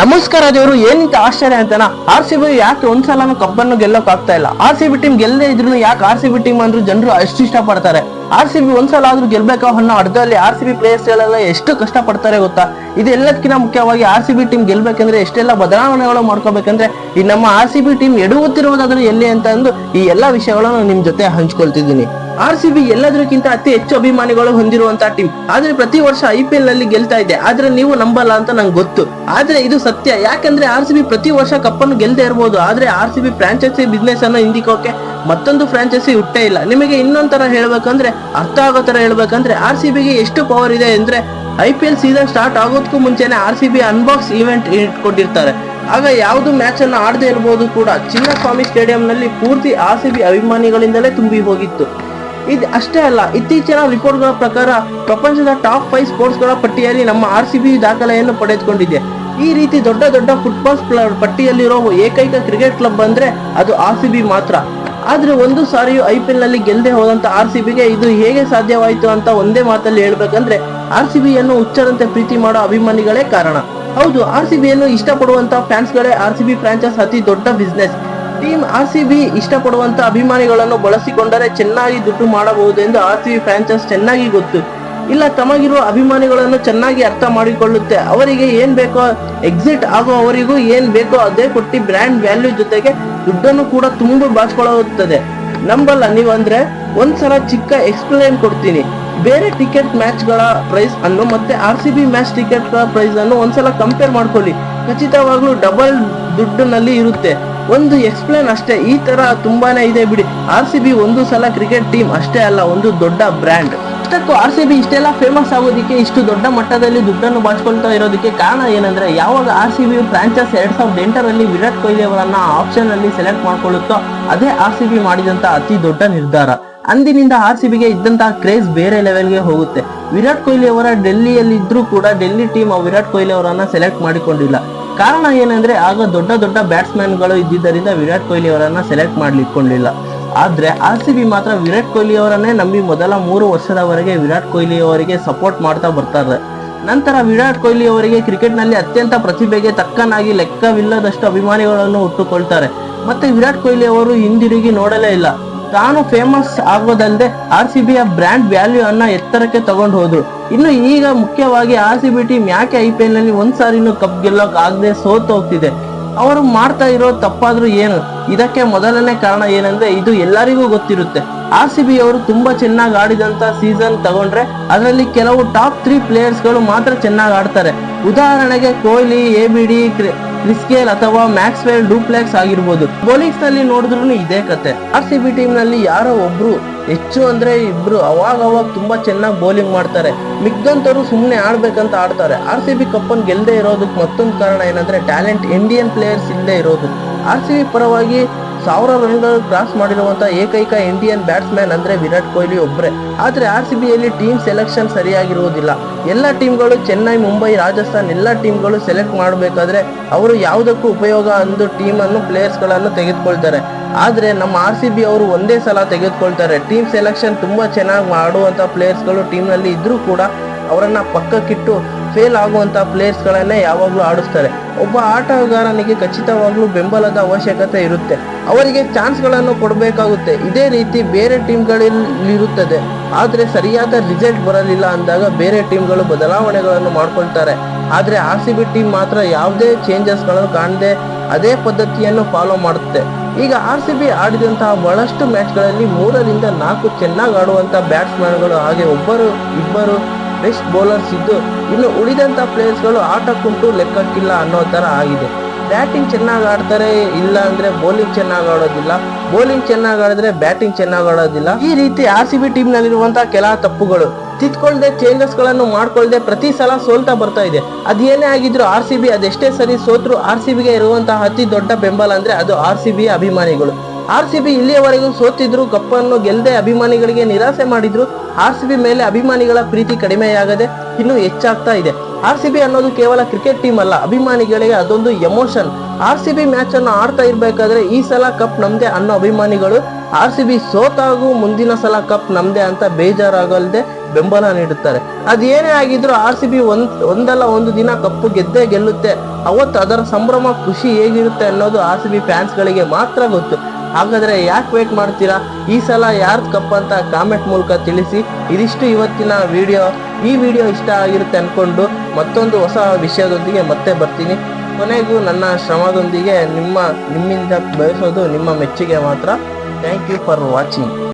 ನಮಸ್ಕಾರ ದೇವರು, ಏನಿಂತ ಆಶ್ಚರ್ಯ ಅಂತಾನ? ಆರ್ ಸಿ ಬಿ ಯಾಕೆ ಒಂದ್ಸಲ ಕಬ್ಬನ್ನು ಗೆಲ್ಲಕ್ ಆಗ್ತಾ ಇಲ್ಲ? ಆರ್ ಸಿ ಬಿ ಟೀಮ್ ಗೆಲ್ಲದೆ ಇದ್ರು ಯಾಕೆ ಆರ್ ಸಿ ಬಿ ಟೀಮ್ ಅಂದ್ರೂ ಜನರು ಅಷ್ಟು ಇಷ್ಟ ಪಡ್ತಾರೆ ಆರ್ ಸಿ ಬಿ ಒಂದ್ಸಲ ಆದ್ರೂ ಗೆಲ್ಬೇಕು ಅನ್ನೋ ಅರ್ಧದಲ್ಲಿ ಆರ್ ಸಿ ಬಿ ಪ್ಲೇಯರ್ಸ್ ಗಳೆಲ್ಲ ಎಷ್ಟು ಕಷ್ಟ ಪಡ್ತಾರೆ ಗೊತ್ತಾ? ಇದೆಲ್ಲದಕ್ಕಿಂತ ಮುಖ್ಯವಾಗಿ ಆರ್ ಸಿ ಬಿ ಟೀಮ್ ಗೆಲ್ಬೇಕಂದ್ರೆ ಎಷ್ಟೆಲ್ಲ ಬದಲಾವಣೆಗಳು ಮಾಡ್ಕೋಬೇಕಂದ್ರೆ ಈ ನಮ್ಮ ಆರ್ ಸಿ ಬಿ ಟೀಮ್ ಎಡುಗುತ್ತಿರುವುದಾದ್ರೂ ಎಲ್ಲಿ ಅಂತ ಅಂದು ಈ ಎಲ್ಲಾ ವಿಷಯಗಳನ್ನು ನಿಮ್ ಜೊತೆ ಹಂಚ್ಕೊಳ್ತಿದ್ದೀನಿ. ಆರ್ ಸಿ ಬಿ ಎಲ್ಲದಕ್ಕಿಂತ ಅತಿ ಹೆಚ್ಚು ಅಭಿಮಾನಿಗಳು ಹೊಂದಿರುವಂತಹ ಟೀಮ್ ಆದ್ರೆ ಪ್ರತಿ ವರ್ಷ ಐ ಪಿ ಎಲ್ನಲ್ಲಿ ಗೆಲ್ತಾ ಇದೆ. ಆದ್ರೆ ನೀವು ನಂಬಲ್ಲ ಅಂತ ನಂಗೆ ಗೊತ್ತು. ಆದ್ರೆ ಇದು ಸತ್ಯ. ಯಾಕಂದ್ರೆ ಆರ್ ಸಿ ಬಿ ಪ್ರತಿ ವರ್ಷ ಕಪ್ಪನ್ನು ಗೆಲ್ದೇ ಇರಬಹುದು ಆದ್ರೆ R C B franchise business ಅನ್ನು ಹಿಂದಿಕೋಕೆ ಮತ್ತೊಂದು ಫ್ರಾಂಚೈಸಿ ಹುಟ್ಟೇ ಇಲ್ಲ. ನಿಮಗೆ ಇನ್ನೊಂದ್ ತರ ಹೇಳ್ಬೇಕಂದ್ರೆ, ಅರ್ಥ ಆಗೋ ತರ ಹೇಳ್ಬೇಕಂದ್ರೆ ಆರ್ ಸಿ ಬಿಗೆ ಎಷ್ಟು ಪವರ್ ಇದೆ ಅಂದ್ರೆ I P L season start ಆಗೋದಕ್ಕೂ ಮುಂಚೆನೆ R C B unbox event ಇಟ್ಕೊಂಡಿರ್ತಾರೆ. ಆಗ ಯಾವುದು ಮ್ಯಾಚ್ ಅನ್ನು ಆಡದೇ ಇರಬಹುದು ಕೂಡ ಚಿನ್ನಸ್ವಾಮಿ ಸ್ಟೇಡಿಯಂನಲ್ಲಿ ಪೂರ್ತಿ ಆರ್ ಸಿ ಬಿ ಅಭಿಮಾನಿಗಳಿಂದಲೇ ತುಂಬಿ ಹೋಗಿತ್ತು. ಇದು ಅಷ್ಟೇ ಅಲ್ಲ, ಇತ್ತೀಚಿನ ರಿಪೋರ್ಟ್ಗಳ ಪ್ರಕಾರ ಪ್ರಪಂಚದ ಟಾಪ್ ಫೈವ್ ಸ್ಪೋರ್ಟ್ಸ್ಗಳ ಪಟ್ಟಿಯಲ್ಲಿ ನಮ್ಮ ಆರ್ ಸಿ ಬಿ ದಾಖಲೆಯನ್ನು ಪಡೆದುಕೊಂಡಿದೆ. ಈ ರೀತಿ ದೊಡ್ಡ ದೊಡ್ಡ ಫುಟ್ಬಾಲ್ ಪಟ್ಟಿಯಲ್ಲಿರೋ ಏಕೈಕ ಕ್ರಿಕೆಟ್ ಕ್ಲಬ್ ಅಂದ್ರೆ ಅದು ಆರ್ ಸಿ ಬಿ ಮಾತ್ರ. ಆದರೆ ಒಂದು ಸಾರಿಯೂ ಐ ಪಿ ಎಲ್ನಲ್ಲಿ ಗೆಲ್ಲದೆ ಹೋದಂಥ ಆರ್ ಸಿ ಬಿಗೆ ಇದು ಹೇಗೆ ಸಾಧ್ಯವಾಯಿತು ಅಂತ ಒಂದೇ ಮಾತಲ್ಲಿ ಹೇಳ್ಬೇಕಂದ್ರೆ ಆರ್ ಸಿ ಬಿಯನ್ನು ಹುಚ್ಚರಂತೆ ಪ್ರೀತಿ ಮಾಡೋ ಅಭಿಮಾನಿಗಳೇ ಕಾರಣ. ಹೌದು ಆರ್ ಸಿ ಬಿಯನ್ನು ಇಷ್ಟಪಡುವಂಥ ಫ್ಯಾನ್ಸ್ಗಳೇ ಆರ್ ಸಿ ಬಿ ಫ್ರಾಂಚೈಸ್ ಅತಿ ದೊಡ್ಡ business team R C B ಇಷ್ಟಪಡುವಂತ ಅಭಿಮಾನಿಗಳನ್ನು ಬಳಸಿಕೊಂಡರೆ ಚೆನ್ನಾಗಿ ದುಡ್ಡು ಮಾಡಬಹುದೆಂದು ಆರ್ ಸಿ ಬಿ ಫ್ರಾಂಚೈಸ್ ಚೆನ್ನಾಗಿ ಗೊತ್ತು. ಇಲ್ಲ, ತಮಗಿರುವ ಅಭಿಮಾನಿಗಳನ್ನು ಚೆನ್ನಾಗಿ ಅರ್ಥ ಮಾಡಿಕೊಳ್ಳುತ್ತೆ. ಅವರಿಗೆ ಏನ್ ಬೇಕೋ ಎಕ್ಸಿಟ್ ಆಗೋ ಅವರಿಗೂ ಏನ್ ಬೇಕೋ ಅದೇ ಕೊಟ್ಟು ಬ್ರ್ಯಾಂಡ್ ವ್ಯಾಲ್ಯೂ ಜೊತೆಗೆ ದುಡ್ಡನ್ನು ಕೂಡ ತುಂಬ ಬಾಚಿಕೊಳ್ಳುತ್ತದೆ ನಂಬಲ್ಲ ನೀವು ಅಂದ್ರೆ ಒಂದ್ಸಲ ಚಿಕ್ಕ ಎಕ್ಸ್ಪ್ಲೇನ್ ಕೊಡ್ತೀನಿ. ಬೇರೆ ಟಿಕೆಟ್ ಮ್ಯಾಚ್ಗಳ ಪ್ರೈಸ್ ಅನ್ನು ಮತ್ತೆ ಆರ್ ಸಿ ಬಿ ಮ್ಯಾಚ್ ಟಿಕೆಟ್ಗಳ ಪ್ರೈಸ್ ಅನ್ನು ಒಂದ್ಸಲ ಕಂಪೇರ್ ಮಾಡ್ಕೊಳ್ಳಿ. ಖಚಿತವಾಗ್ಲೂ ಡಬಲ್ ದುಡ್ಡಿನಲ್ಲಿ ಇರುತ್ತೆ. ಒಂದು ಎಕ್ಸ್ಪ್ಲೇನ್ ಅಷ್ಟೇ, ಈ ತರ ತುಂಬಾನೇ ಇದೆ ಬಿಡಿ. ಆರ್ ಸಿ ಬಿ ಒಂದು ಸಲ ಕ್ರಿಕೆಟ್ ಟೀಮ್ ಅಷ್ಟೇ ಅಲ್ಲ, ಒಂದು ದೊಡ್ಡ ಬ್ರ್ಯಾಂಡ್ ಅಷ್ಟಕ್ಕೂ ಆರ್ ಸಿ ಬಿ ಇಷ್ಟೆಲ್ಲ ಫೇಮಸ್ ಆಗೋದಿಕ್ಕೆ, ಇಷ್ಟು ದೊಡ್ಡ ಮಟ್ಟದಲ್ಲಿ ದುಡ್ಡನ್ನು ಬಾಚ್ಕೊಳ್ತಾ ಇರೋದಕ್ಕೆ ಕಾರಣ ಏನಂದ್ರೆ, ಯಾವಾಗ ಆರ್ ಸಿ ಬಿ ಫ್ರಾಂಚೈಸ್ ಎರಡ್ ಸಾವಿರದ ಎಂಟರಲ್ಲಿ ವಿರಾಟ್ ಕೊಹ್ಲಿ ಅವರನ್ನ ಆಪ್ಷನ್ ಅಲ್ಲಿ ಸೆಲೆಕ್ಟ್ ಮಾಡ್ಕೊಳ್ಳುತ್ತೋ, ಅದೇ ಆರ್ ಸಿ ಬಿ ಮಾಡಿದಂತ ಅತಿ ದೊಡ್ಡ ನಿರ್ಧಾರ. ಅಂದಿನಿಂದ ಆರ್ ಸಿ ಬಿಗೆ ಇದ್ದಂತಹ ಕ್ರೇಜ್ ಬೇರೆ ಲೆವೆಲ್ಗೆ ಹೋಗುತ್ತೆ. ವಿರಾಟ್ ಕೊಹ್ಲಿ ಅವರ ಡೆಲ್ಲಿಯಲ್ಲಿದ್ರೂ ಕೂಡ, ಡೆಲ್ಲಿ ಟೀಮ್ ವಿರಾಟ್ ಕೊಹ್ಲಿ ಅವರನ್ನ ಸೆಲೆಕ್ಟ್ ಮಾಡಿಕೊಂಡಿಲ್ಲ. ಕಾರಣ ಏನಂದ್ರೆ, ಆಗ ದೊಡ್ಡ ದೊಡ್ಡ ಬ್ಯಾಟ್ಸ್ಮನ್ಗಳು ಇದ್ದಿದ್ದರಿಂದ ವಿರಾಟ್ ಕೊಹ್ಲಿ ಅವರನ್ನ ಸೆಲೆಕ್ಟ್ ಮಾಡ್ಲಿಕ್ಕೊಂಡಿಲ್ಲ. ಆದ್ರೆ, ಆರ್ ಸಿ ಬಿ ಮಾತ್ರ ವಿರಾಟ್ ಕೊಹ್ಲಿ ಅವರನ್ನೇ ನಂಬಿ ಮೊದಲ ಮೂರು ವರ್ಷದವರೆಗೆ ವಿರಾಟ್ ಕೊಹ್ಲಿ ಅವರಿಗೆ ಸಪೋರ್ಟ್ ಮಾಡ್ತಾ ಬರ್ತಾರೆ. ನಂತರ ವಿರಾಟ್ ಕೊಹ್ಲಿ ಅವರಿಗೆ ಕ್ರಿಕೆಟ್ನಲ್ಲಿ ಅತ್ಯಂತ ಪ್ರತಿಭೆಗೆ ತಕ್ಕನಾಗಿ ಲೆಕ್ಕವಿಲ್ಲದಷ್ಟು ಅಭಿಮಾನಿಗಳನ್ನು ಹುಟ್ಟುಕೊಳ್ತಾರೆ. ಮತ್ತೆ ವಿರಾಟ್ ಕೊಹ್ಲಿ ಅವರು ಹಿಂದಿರುಗಿ ನೋಡಲೇ ಇಲ್ಲ. ತಾನು ಫೇಮಸ್ ಆಗೋದಲ್ಲದೆ ಆರ್ ಸಿ ಬಿಯ ಬ್ರ್ಯಾಂಡ್ ವ್ಯಾಲ್ಯೂ ಅನ್ನ ಎತ್ತರಕ್ಕೆ ತಗೊಂಡು ಹೋದ್ರು. ಇನ್ನು ಈಗ ಮುಖ್ಯವಾಗಿ ಆರ್ ಸಿ ಬಿ ಟೀಮ್ ಯಾಕೆ ಐ ಪಿ ಎಲ್ನಲ್ಲಿ ಒಂದ್ ಸಾರಿನೂ ಕಪ್ ಗೆಲ್ಲೋಕ್ ಆಗದೆ ಸೋತು ಹೋಗ್ತಿದೆ ಅವರು ಮಾಡ್ತಾ ಇರೋ ತಪ್ಪಾದ್ರೂ ಏನು? ಇದಕ್ಕೆ ಮೊದಲನೇ ಕಾರಣ ಏನಂದ್ರೆ ಇದು ಎಲ್ಲರಿಗೂ ಗೊತ್ತಿರುತ್ತೆ. ಆರ್ ಸಿ ಬಿ ಅವರು ತುಂಬಾ ಚೆನ್ನಾಗಿ ಆಡಿದಂತ ಸೀಸನ್ ತಗೊಂಡ್ರೆ ಅದರಲ್ಲಿ ಕೆಲವು ಟಾಪ್ ತ್ರೀ ಗಳು ಮಾತ್ರ ಚೆನ್ನಾಗಿ ಆಡ್ತಾರೆ. ಉದಾಹರಣೆಗೆ Kohli, A B D Chris Gayle ಅಥವಾ ಮ್ಯಾಕ್ಸ್ವೆಲ್ ಡೂಪ್ಲೆಕ್ಸ್ ಆಗಿರ್ಬೋದು. ಬೌಲಿಂಗ್ಸ್ನಲ್ಲಿ ನೋಡಿದ್ರು ಇದೇ ಕತೆ. ಆರ್ ಸಿ ಬಿ ಟೀಮ್ನಲ್ಲಿ ಯಾರೋ ಒಬ್ರು ಹೆಚ್ಚು ಅಂದ್ರೆ ಇಬ್ರು ಅವಾಗ ಅವಾಗ ತುಂಬಾ ಚೆನ್ನಾಗಿ ಬೌಲಿಂಗ್ ಮಾಡ್ತಾರೆ. ಮಿಕ್ಕಂತವ್ರು ಸುಮ್ಮನೆ ಆಡ್ಬೇಕಂತ ಆಡ್ತಾರೆ. ಆರ್ ಸಿ ಬಿ ಕಪ್ಪನ್ ಗೆಲ್ಲದೆ ಇರೋದಕ್ಕೆ ಮತ್ತೊಂದು ಕಾರಣ ಏನಂದ್ರೆ ಟ್ಯಾಲೆಂಟ್ ಇಂಡಿಯನ್ ಪ್ಲೇಯರ್ಸ್ ಇಲ್ಲದೆ ಇರೋದು. ಆರ್ ಸಿ ಬಿ ಪರವಾಗಿ ಸಾವಿರ ರನ್ಗಳು ಕ್ರಾಸ್ ಮಾಡಿರುವಂಥ ಏಕೈಕ ಇಂಡಿಯನ್ ಬ್ಯಾಟ್ಸ್ಮನ್ ಅಂದ್ರೆ ವಿರಾಟ್ ಕೊಹ್ಲಿ ಒಬ್ಬರೇ ಆದ್ರೆ ಆರ್ ಸಿ ಬಿಯಲ್ಲಿ ಟೀಮ್ ಸೆಲೆಕ್ಷನ್ ಸರಿಯಾಗಿರುವುದಿಲ್ಲ. ಎಲ್ಲ ಟೀಮ್ಗಳು ಚೆನ್ನೈ, ಮುಂಬೈ, ರಾಜಸ್ಥಾನ್ ಎಲ್ಲ ಟೀಮ್ಗಳು ಸೆಲೆಕ್ಟ್ ಮಾಡಬೇಕಾದ್ರೆ ಅವರು ಯಾವುದಕ್ಕೂ ಉಪಯೋಗ ಅಂದು ಟೀಮ್ ಅನ್ನು ಪ್ಲೇಯರ್ಸ್ಗಳನ್ನು ತೆಗೆದುಕೊಳ್ತಾರೆ. ಆದ್ರೆ ನಮ್ಮ ಆರ್ ಸಿ ಬಿ ಅವರು ಒಂದೇ ಸಲ ತೆಗೆದುಕೊಳ್ತಾರೆ. ಟೀಮ್ ಸೆಲೆಕ್ಷನ್ ತುಂಬಾ ಚೆನ್ನಾಗಿ ಮಾಡುವಂತ ಪ್ಲೇಯರ್ಸ್ಗಳು ಟೀಮ್ನಲ್ಲಿ ಇದ್ರೂ ಕೂಡ ಅವರನ್ನ ಪಕ್ಕಕ್ಕಿಟ್ಟು ಫೇಲ್ ಆಗುವಂತ ಪ್ಲೇಯರ್ಸ್ಗಳನ್ನೇ ಯಾವಾಗಲೂ ಆಡಿಸ್ತಾರೆ. ಒಬ್ಬ ಆಟಗಾರನಿಗೆ ಖಚಿತವಾಗ್ಲೂ ಬೆಂಬಲದ ಅವಶ್ಯಕತೆ ಇರುತ್ತೆ. ಅವರಿಗೆ ಚಾನ್ಸ್ಗಳನ್ನು ಕೊಡಬೇಕಾಗುತ್ತೆ. ಇದೇ ರೀತಿ ಬೇರೆ ಟೀಮ್ಗಳಲ್ಲಿರುತ್ತದೆ ಆದರೆ ಸರಿಯಾದ ರಿಸಲ್ಟ್ ಬರಲಿಲ್ಲ ಅಂದಾಗ ಬೇರೆ ಟೀಮ್ಗಳು ಬದಲಾವಣೆಗಳನ್ನು ಮಾಡ್ಕೊಳ್ತಾರೆ. ಆದರೆ ಆರ್ ಸಿ ಬಿ ಟೀಮ್ ಮಾತ್ರ ಯಾವುದೇ ಚೇಂಜಸ್ಗಳನ್ನು ಕಾಣದೆ ಅದೇ ಪದ್ಧತಿಯನ್ನು ಫಾಲೋ ಮಾಡುತ್ತೆ. ಈಗ ಆರ್ ಸಿ ಬಿ ಆಡಿದಂತಹ ಬಹಳಷ್ಟು ಮ್ಯಾಚ್ಗಳಲ್ಲಿ ಮೂರರಿಂದ ನಾಲ್ಕು ಚೆನ್ನಾಗಿ ಆಡುವಂಥ ಬ್ಯಾಟ್ಸ್ಮನ್ಗಳು ಹಾಗೆ ಒಬ್ಬರು, ಇಬ್ಬರು ಬೆಸ್ಟ್ ಬೌಲರ್ಸ್ ಇದ್ದು ಇನ್ನು ಉಳಿದಂಥ ಪ್ಲೇಯರ್ಸ್ಗಳು ಆಟಕ್ಕುಂಟು ಕುಂಟು ಲೆಕ್ಕಕ್ಕಿಲ್ಲ ಅನ್ನೋ ಥರ ಆಗಿದೆ. ಬ್ಯಾಟಿಂಗ್ ಚೆನ್ನಾಗಿ ಆಡ್ತಾರೆ, ಇಲ್ಲ ಅಂದ್ರೆ ಬೌಲಿಂಗ್ ಚೆನ್ನಾಗಿ ಆಡೋದಿಲ್ಲ. ಬೌಲಿಂಗ್ ಚೆನ್ನಾಗಿ ಆಡಿದ್ರೆ ಬ್ಯಾಟಿಂಗ್ ಚೆನ್ನಾಗಿ ಆಡೋದಿಲ್ಲ. ಈ ರೀತಿ ಆರ್ ಸಿ ಬಿ ಟೀಮ್ ನಲ್ಲಿರುವಂತಹ ಕೆಲ ತಪ್ಪುಗಳು. ತಿದ್ಕೊಳ್ದೆ ಚೇಂಜಸ್ಗಳನ್ನು ಮಾಡ್ಕೊಳ್ಳದೆ ಪ್ರತಿ ಸಲ ಸೋಲ್ತಾ ಬರ್ತಾ ಇದೆ. ಅದೇನೇ ಆಗಿದ್ರು ಆರ್ ಸಿ ಬಿ ಅದೆಷ್ಟೇ ಸರಿ ಸೋತ್ರು ಆರ್ ಸಿ ಬಿಗೆ ಇರುವಂತಹ ಅತಿ ದೊಡ್ಡ ಬೆಂಬಲ ಅಂದ್ರೆ ಅದು ಆರ್ ಸಿ ಬಿ ಅಭಿಮಾನಿಗಳು. ಆರ್ ಸಿ ಬಿ ಇಲ್ಲಿಯವರೆಗೂ ಸೋತಿದ್ರು ಕಪ್ಪನ್ನು ಗೆಲ್ಲದೆ ಅಭಿಮಾನಿಗಳಿಗೆ ನಿರಾಸೆ ಮಾಡಿದ್ರು. ಆರ್ ಸಿ ಬಿ ಮೇಲೆ ಅಭಿಮಾನಿಗಳ ಪ್ರೀತಿ ಕಡಿಮೆಯಾಗದೆ ಇನ್ನೂ ಹೆಚ್ಚಾಗ್ತಾ ಇದೆ. ಆರ್ ಸಿ ಬಿ ಅನ್ನೋದು ಕೇವಲ ಕ್ರಿಕೆಟ್ ಟೀಮ್ ಅಲ್ಲ, ಅಭಿಮಾನಿಗಳಿಗೆ ಅದೊಂದು emotion. R C B match ಅನ್ನು ಆಡ್ತಾ ಇರ್ಬೇಕಾದ್ರೆ ಈ ಸಲ ಕಪ್ ನಮ್ದೆ ಅನ್ನೋ ಅಭಿಮಾನಿಗಳು, ಆರ್ ಸಿ ಬಿ ಸೋತಾಗೂ ಮುಂದಿನ ಸಲ ಕಪ್ ನಮ್ದೆ ಅಂತ ಬೇಜಾರಾಗಲ್ದೆ ಬೆಂಬಲ ನೀಡುತ್ತಾರೆ. ಅದೇನೇ ಆಗಿದ್ರು ಆರ್ ಸಿ ಬಿ ಒಂದ್, ಒಂದಲ್ಲ ಒಂದು ದಿನ ಕಪ್ಪು ಗೆದ್ದೇ ಗೆಲ್ಲುತ್ತೆ. ಅವತ್ತು ಅದರ ಸಂಭ್ರಮ, ಖುಷಿ ಹೇಗಿರುತ್ತೆ ಅನ್ನೋದು ಆರ್ ಸಿ ಬಿ ಫ್ಯಾನ್ಸ್ಗಳಿಗೆ ಮಾತ್ರ ಗೊತ್ತು. ಹಾಗಾದ್ರೆ ಯಾಕೆ ವೇಟ್ ಮಾಡ್ತೀರಾ? ಈ ಸಲ ಯಾರ್ದು ಕಪ್ ಅಂತ ಕಾಮೆಂಟ್ ಮೂಲಕ ತಿಳಿಸಿ. ಇದಿಷ್ಟು ಇವತ್ತಿನ ವಿಡಿಯೋ ಈ ವಿಡಿಯೋ ಇಷ್ಟ ಆಗಿರುತ್ತೆ ಅನ್ಕೊಂಡು ಮತ್ತೊಂದು ಹೊಸ ವಿಷಯದೊಂದಿಗೆ ಮತ್ತೆ ಬರ್ತೀನಿ. ಕೊನೆಗೂ ನನ್ನ ಶ್ರಮದೊಂದಿಗೆ ನಿಮ್ಮ ನಿಮ್ಮಿಂದ ಬಯಸೋದು ನಿಮ್ಮ ಮೆಚ್ಚುಗೆ ಮಾತ್ರ. Thank you for watching